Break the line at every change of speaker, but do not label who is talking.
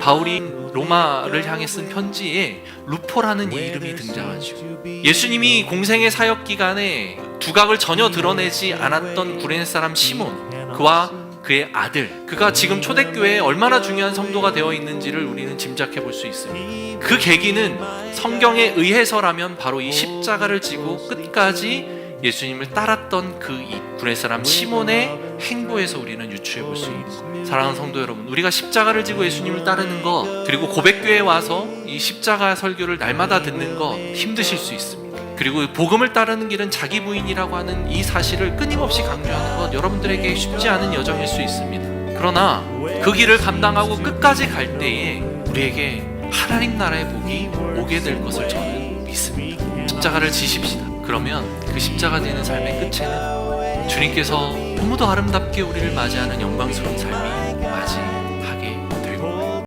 바울이 로마를 향해 쓴 편지에 루포라는 이 이름이 등장하죠. 예수님이 공생의 사역 기간에 두각을 전혀 드러내지 않았던 구레네 사람 시몬 그와 그의 아들 그가 지금 초대교회에 얼마나 중요한 성도가 되어 있는지를 우리는 짐작해 볼 수 있습니다. 그 계기는 성경에 의해서라면 바로 이 십자가를 지고 끝까지 예수님을 따랐던 그이 구레네 사람 시몬의 행보에서 우리는 유추해 볼 수 있습니다. 사랑하는 성도 여러분, 우리가 십자가를 지고 예수님을 따르는 거 그리고 고백교회에 와서 이 십자가 설교를 날마다 듣는 거 힘드실 수 있습니다. 그리고 복음을 따르는 길은 자기 부인이라고 하는 이 사실을 끊임없이 강조하는 것 여러분들에게 쉽지 않은 여정일 수 있습니다. 그러나 그 길을 감당하고 끝까지 갈 때에 우리에게 하나님 나라의 복이 오게 될 것을 저는 믿습니다. 십자가를 지십시다. 그러면 그 십자가 되는 삶의 끝에는 주님께서 너무도 아름답게 우리를 맞이하는 영광스러운 삶이 맞이